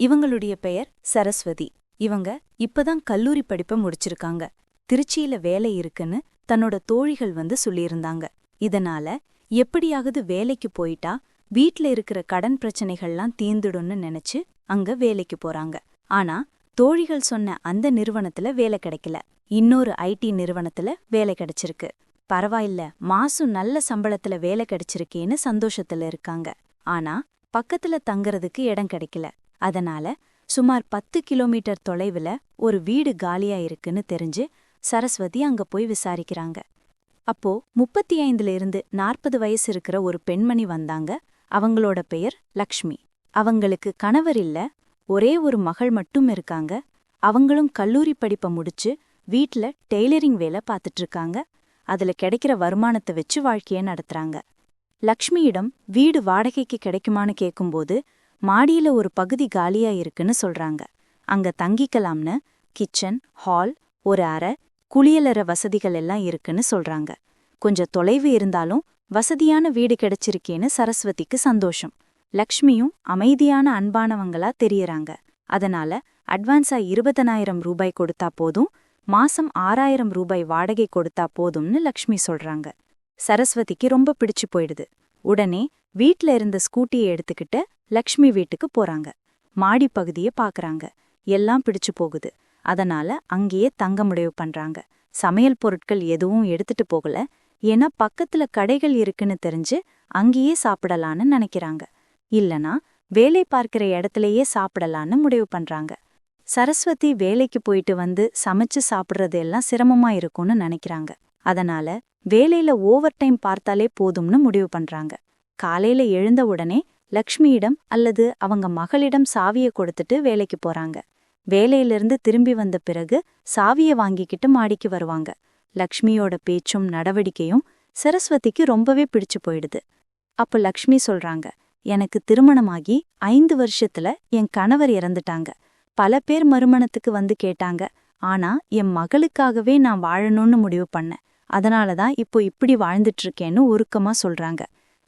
இவங்களுடைய பெயர் சரஸ்வதி. இவங்க இப்பதான் கல்லூரி படிப்பை முடிச்சிருக்காங்க. திருச்சியில வேலை இருக்குன்னு தன்னோட தோழிகள் வந்து சொல்லியிருந்தாங்க. இதனால எப்படியாவது வேலைக்கு போயிட்டா வீட்ல இருக்கிற கடன் பிரச்சனைகள்லாம் தீர்ந்துடும்னு நினைச்சு அங்க வேலைக்கு போறாங்க. ஆனா தோழிகள் சொன்ன அந்த நிறுவனத்துல வேலை கிடைக்கல. இன்னொரு ஐடி நிறுவனத்துல வேலை கிடைச்சிருக்கு. பரவாயில்ல மாசும் நல்ல சம்பளத்துல வேலை கிடைச்சிருக்கேன்னு சந்தோஷத்துல இருக்காங்க. ஆனா பக்கத்துல தங்கறதுக்கு இடம் கிடைக்கல. அதனால சுமார் பத்து கிலோமீட்டர் தொலைவுல ஒரு வீடு காலியா இருக்குன்னு தெரிஞ்சு சரஸ்வதி அங்க போய் விசாரிக்கிறாங்க. அப்போ முப்பத்தி ஐந்துல இருந்து நாற்பது வயசு இருக்கிற ஒரு பெண்மணி வந்தாங்க. அவங்களோட பெயர் லக்ஷ்மி. அவங்களுக்கு கணவர் இல்ல ஒரே ஒரு மகள் மட்டும் இருக்காங்க. அவங்களும் கல்லூரி படிப்பை முடிச்சு வீட்ல டெய்லரிங் வேலை பார்த்துட்டு இருக்காங்க. அதுல கிடைக்கிற வருமானத்தை வச்சு வாழ்க்கைய நடத்துறாங்க. லக்ஷ்மியிடம் வீடு வாடகைக்கு கிடைக்குமான்னு கேக்கும்போது மாடியில ஒரு பகுதி காலியா இருக்குன்னு சொல்றாங்க. அங்க தங்கிக்கலாம்னு கிச்சன் ஹால் ஒரு அறை குளியலற வசதிகள் எல்லாம் இருக்குன்னு சொல்றாங்க. கொஞ்சம் தொலைவு இருந்தாலும் வசதியான வீடு கிடைச்சிருக்கேன்னு சரஸ்வதிக்கு சந்தோஷம். லக்ஷ்மியும் அமைதியான அன்பானவங்களா தெரியறாங்க. அதனால அட்வான்ஸா இருபதனாயிரம் ரூபாய் கொடுத்தா போதும் மாசம் ஆறாயிரம் ரூபாய் வாடகை கொடுத்தா போதும்னு லக்ஷ்மி சொல்றாங்க. சரஸ்வதிக்கு ரொம்ப பிடிச்சு போயிடுது. உடனே வீட்ல இருந்த ஸ்கூட்டியை எடுத்துக்கிட்டு லக்ஷ்மி வீட்டுக்கு போறாங்க. மாடி பகுதியை பாக்குறாங்க. எல்லாம் பிடிச்சு போகுது. அதனால அங்கேயே தங்க முடிவு பண்றாங்க. சமையல் பொருட்கள் எதுவும் எடுத்துட்டு போகல. ஏன்னா பக்கத்துல கடைகள் இருக்குன்னு தெரிஞ்சு அங்கேயே சாப்பிடலான்னு நினைக்கிறாங்க. இல்லனா வேலை பார்க்கிற இடத்துலயே சாப்பிடலான்னு முடிவு பண்றாங்க. சரஸ்வதி வேலைக்கு போயிட்டு வந்து சமைச்சு சாப்பிடுறது எல்லாம் சிரமமா இருக்கும்னு நினைக்கிறாங்க. அதனால வேலையில ஓவர் டைம் பார்த்தாலே போதும்னு முடிவு பண்றாங்க. காலையில எழுந்த உடனே லக்ஷ்மியிடம் அல்லது அவங்க மகளிடம் சாவிய கொடுத்துட்டு வேலைக்கு போறாங்க. வேலையிலிருந்து திரும்பி வந்த பிறகு சாவிய வாங்கிக்கிட்டு மாடிக்கு வருவாங்க. லக்ஷ்மியோட பேச்சும் நடவடிக்கையும் சரஸ்வதிக்கு ரொம்பவே பிடிச்சு போயிடுது. அப்ப லக்ஷ்மி சொல்றாங்க எனக்கு திருமணமாகி ஐந்து வருஷத்துல என் கணவர் இறந்துட்டாங்க. பல பேர் மறுமணத்துக்கு வந்து கேட்டாங்க. ஆனா என் மகளுக்காகவே நான் வாழணும்னு முடிவு பண்ணேன். அதனால தான் இப்போ இப்படி வாழ்ந்துட்டு இருக்கேன்னு உருக்கமா சொல்றாங்க.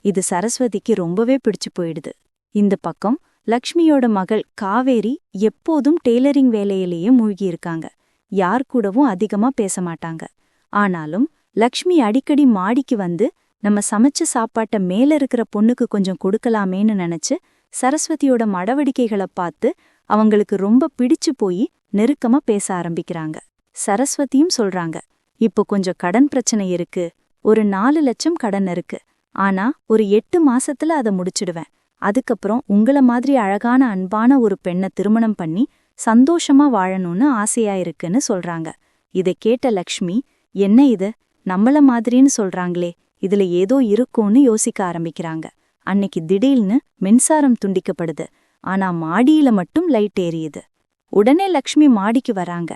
இது சரஸ்வதிக்கு ரொம்பவே பிடிச்சு போயிடுது. இந்த பக்கம் லக்ஷ்மியோட மகள் காவேரி எப்போதும் டெய்லரிங் வேலையிலேயே மூழ்கியிருக்காங்க. யார் கூடவும் அதிகமா பேச மாட்டாங்க. ஆனாலும் லக்ஷ்மி அடிக்கடி மாடிக்கு வந்து நம்ம சமைச்ச சாப்பாட்ட மேல இருக்கிற பொண்ணுக்கு கொஞ்சம் கொடுக்கலாமேன்னு நினைச்சு சரஸ்வதியோட நடவடிக்கைகளை பார்த்து அவங்களுக்கு ரொம்ப பிடிச்சு போய் நெருக்கமா பேச ஆரம்பிக்கிறாங்க. சரஸ்வதியும் சொல்றாங்க இப்போ கொஞ்சம் கடன் பிரச்சனை இருக்கு. ஒரு நாலு லட்சம் கடன் இருக்கு. ஆனா ஒரு எட்டு மாசத்துல அதை முடிச்சிடுவேன். அதுக்கப்புறம் உங்கள மாதிரி அழகான அன்பான ஒரு பெண்ணை திருமணம் பண்ணி சந்தோஷமா வாழணும்னு ஆசையா இருக்குன்னு சொல்றாங்க. இதை கேட்ட லக்ஷ்மி என்ன இது? நம்மள மாதிரின்னு சொல்றாங்களே. இதுல ஏதோ இருக்கும்னு யோசிக்க ஆரம்பிக்கிறாங்க. அன்னைக்கு திடீர்னு மின்சாரம் துண்டிக்கப்படுது. ஆனா மாடியில மட்டும் லைட் ஏறியுது. உடனே லக்ஷ்மி மாடிக்கு வராங்க.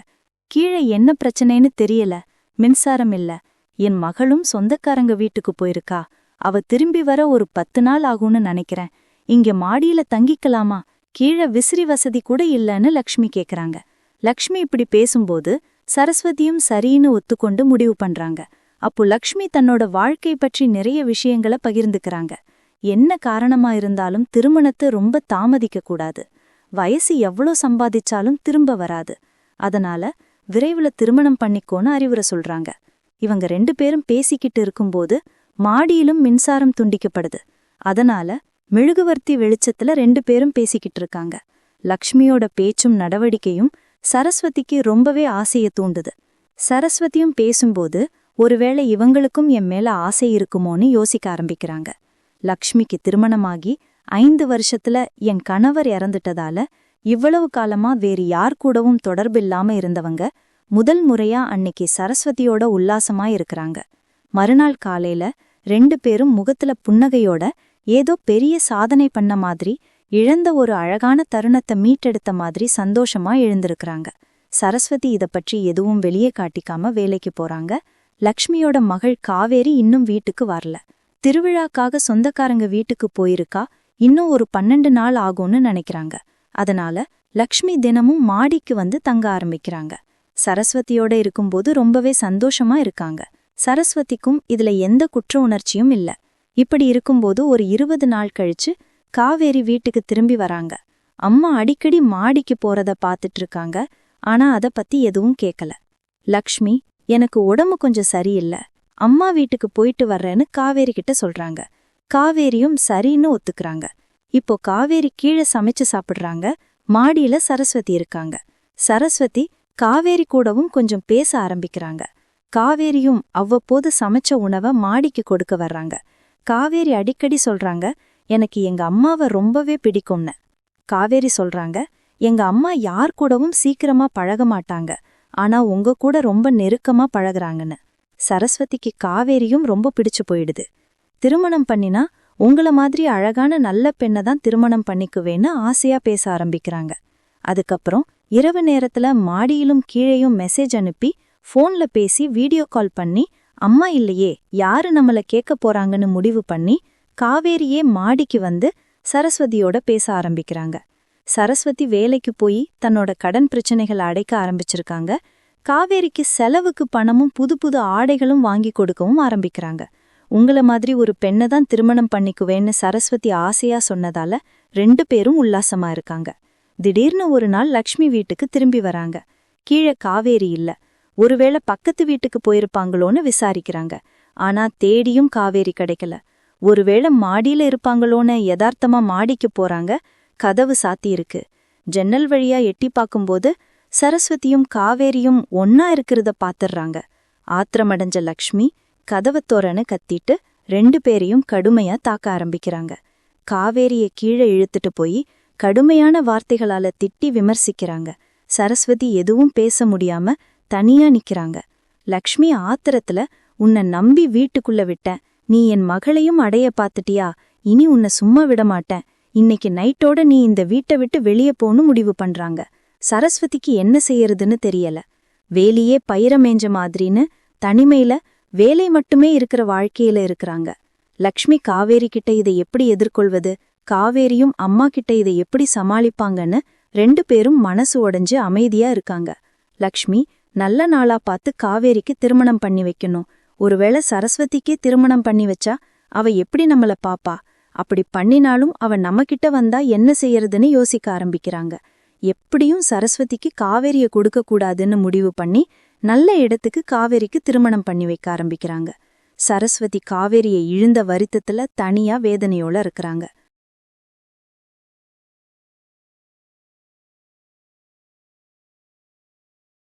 கீழே என்ன பிரச்சனைன்னு தெரியல. மின்சாரம் இல்ல. என் மகளும் சொந்தக்காரங்க வீட்டுக்கு போயிருக்கா. அவ திரும்பி வர ஒரு பத்து நாள் ஆகும்னு நினைக்கிறேன். இங்க மாடியில தங்கிக்கலாமா? கீழே விசிறி வசதி கூட இல்லன்னு லக்ஷ்மி கேக்குறாங்க. லக்ஷ்மி இப்படி பேசும்போது சரஸ்வதியும் சரின்னு ஒத்துக்கொண்டு முடிவு பண்றாங்க. அப்போ லக்ஷ்மி தன்னோட வாழ்க்கை பற்றி நிறைய விஷயங்களை பகிர்ந்துக்கறாங்க. என்ன காரணமா இருந்தாலும் திருமணத்தை ரொம்ப தாமதிக்க கூடாது வயசு எவ்வளோ சம்பாதிச்சாலும் திரும்ப வராது. அதனால விரைவுல திருமணம் பண்ணிக்கோன்னு அறிவுரை சொல்றாங்க. இவங்க ரெண்டு பேரும் பேசிக்கிட்டு இருக்கும்போது மாடியிலும் மின்சாரம் துண்டிக்கப்படுது. அதனால மெழுகுவர்த்தி வெளிச்சத்துல ரெண்டு பேரும் பேசிக்கிட்டு இருக்காங்க. லக்ஷ்மியோட பேச்சும் நடவடிக்கையும் சரஸ்வதிக்கு ரொம்பவே ஆசைய தூண்டுது. சரஸ்வதியும் பேசும்போது ஒருவேளை இவங்களுக்கும் என் மேல ஆசை இருக்குமோன்னு யோசிக்க ஆரம்பிக்கிறாங்க. லக்ஷ்மிக்கு திருமணமாகி ஐந்து வருஷத்துல என் கணவர் இறந்துட்டதால இவ்வளவு காலமா வேறு யார் கூடவும் தொடர்பில்லாம இருந்தவங்க முதல் முறையா அன்னைக்கு சரஸ்வதியோட உல்லாசமா இருக்கிறாங்க. மறுநாள் காலையில ரெண்டு பேரும் முகத்துல புன்னகையோட ஏதோ பெரிய சாதனை பண்ண மாதிரி இழந்த ஒரு அழகான தருணத்தை மீட்டெடுத்த மாதிரி சந்தோஷமா எழுந்திருக்கிறாங்க. சரஸ்வதி இத பற்றி எதுவும் வெளியே காட்டிக்காம வேலைக்கு போறாங்க. லக்ஷ்மியோட மகள் காவேரி இன்னும் வீட்டுக்கு வரல. திருவிழாக்காக சொந்தக்காரங்க வீட்டுக்கு போயிருக்கா இன்னும் ஒரு பன்னெண்டு நாள் ஆகும்னு நினைக்கிறாங்க. அதனால லக்ஷ்மி தினமும் மாடிக்கு வந்து தங்க ஆரம்பிக்கிறாங்க. சரஸ்வதியோட இருக்கும்போது ரொம்பவே சந்தோஷமா இருக்காங்க. சரஸ்வதிக்கும் இதுல எந்த குற்ற உணர்ச்சியும் இல்ல. இப்படி இருக்கும்போது ஒரு இருபது நாள் கழிச்சு காவேரி வீட்டுக்கு திரும்பி வராங்க. அம்மா அடிக்கடி மாடிக்கு போறத பாத்துட்டு இருக்காங்க. ஆனா அத பத்தி எதுவும் கேட்கல லக்ஷ்மி எனக்கு உடம்பு கொஞ்சம் சரியில்லை. அம்மா வீட்டுக்கு போயிட்டு வர்றேன்னு காவேரி கிட்ட சொல்றாங்க. காவேரியும் சரின்னு ஒத்துக்கறாங்க. இப்போ காவேரி கீழே சமைச்சு சாப்பிடுறாங்க. மாடியில சரஸ்வதி இருக்காங்க. சரஸ்வதி காவேரி கூடவும் கொஞ்சம் பேச ஆரம்பிக்கிறாங்க. காவேரியும் அவ்வப்போது சமைச்ச உணவை மாடிக்கு கொடுக்க வர்றாங்க. காவேரி அடிக்கடி சொல்றாங்க எனக்கு எங்க அம்மாவை ரொம்பவே பிடிக்கும்னு. காவேரி சொல்றாங்க எங்க அம்மா யார் கூடவும் சீக்கிரமா பழக மாட்டாங்க. ஆனா உங்க கூட ரொம்ப நெருக்கமா பழகுறாங்கன்னு. சரஸ்வதிக்கு காவேரியும் ரொம்ப பிடிச்சு போயிடுது. திருமணம் பண்ணினா உங்கள மாதிரி அழகான நல்ல பெண்ணை தான் திருமணம் பண்ணிக்குவேன்னு ஆசையா பேச ஆரம்பிக்கிறாங்க. அதுக்கப்புறம் இரவு நேரத்துல மாடியிலும் கீழேயும் மெசேஜ் அனுப்பி ஃபோன்ல பேசி வீடியோ கால் பண்ணி அம்மா இல்லையே யாரு நம்மள கேட்க போறாங்கன்னு முடிவு பண்ணி காவேரியே மாடிக்கு வந்து சரஸ்வதியோட பேச ஆரம்பிக்கிறாங்க. சரஸ்வதி வேலைக்கு போய் தன்னோட கடன் பிரச்சனைகளை அடைக்க ஆரம்பிச்சிருக்காங்க. காவேரிக்கு செலவுக்கு பணமும் புது புது ஆடைகளும் வாங்கி கொடுக்கவும் ஆரம்பிக்கிறாங்க. உங்கள மாதிரி ஒரு பெண்ணை தான் திருமணம் பண்ணிக்குவேன்னு சரஸ்வதி ஆசையா சொன்னதால ரெண்டு பேரும் உல்லாசமா இருக்காங்க. திடீர்னு ஒரு நாள் லக்ஷ்மி வீட்டுக்கு திரும்பி வராங்க. கீழே காவேரி இல்ல. ஒருவேளை பக்கத்து வீட்டுக்கு போயிருப்பாங்களோன்னு விசாரிக்கிறாங்க. ஆனா தேடியும் காவேரி கிடைக்கல. ஒருவேளை மாடியில இருப்பாங்களோன்னு யதார்த்தமா மாடிக்கு போறாங்க. கதவு சாத்தியிருக்கு ஜன்னல் வழியா எட்டி பார்க்கும்போது சரஸ்வதியும் காவேரியும் ஒன்னா இருக்கிறத பாத்துர்றாங்க. ஆத்திரமடைஞ்ச லக்ஷ்மி கதவை கத்திட்டு ரெண்டு பேரையும் கடுமையா தாக்க ஆரம்பிக்கிறாங்க. காவேரிய கீழே இழுத்துட்டு போய் கடுமையான வார்த்தைகளால திட்டி விமர்சிக்கிறாங்க. சரஸ்வதி எதுவும் பேச முடியாம தனியா நிக்கிறாங்க. லக்ஷ்மி ஆத்திரத்துல உன்னை நம்பி வீட்டுக்குள்ள விட்டேன். நீ என் மகளையும் அடைய பாத்துட்டியா இனி உன்னை சும்மா விட மாட்டேன். இன்னைக்கு நைட்டோட நீ இந்த வீட்டை விட்டு வெளியே போன்னு முடிவு பண்றாங்க. சரஸ்வதிக்கு என்ன செய்யறதுன்னு தெரியல. வேலியே பயிரமேஞ்ச மாதிரின்னு தனிமையில வேலை மட்டுமே இருக்கிற வாழ்க்கையில இருக்கிறாங்க. லக்ஷ்மி காவேரி கிட்ட இதை எப்படி எதிர்கொள்வது? காவேரியும் அம்மா கிட்ட இதை எப்படி சமாளிப்பாங்கன்னு ரெண்டு பேரும் மனசு உடைஞ்சு அமைதியா இருக்காங்க. லக்ஷ்மி நல்ல நாளா பார்த்து காவேரிக்கு திருமணம் பண்ணி வைக்கணும். ஒருவேளை சரஸ்வதிக்கே திருமணம் பண்ணி வச்சா அவ எப்படி நம்மள பாப்பா? அப்படி பண்ணினாலும் அவ நம்மகிட்ட வந்தா என்ன செய்யறதுன்னு யோசிக்க ஆரம்பிக்கிறாங்க. எப்படியும் சரஸ்வதிக்கு காவேரிய கொடுக்க கூடாதுன்னு முடிவு பண்ணி நல்ல இடத்துக்கு காவேரிக்கு திருமணம் பண்ணி வைக்க ஆரம்பிக்கிறாங்க. சரஸ்வதி காவேரியை இழுந்த வருத்தத்துல தனியா வேதனையோட இருக்கிறாங்க.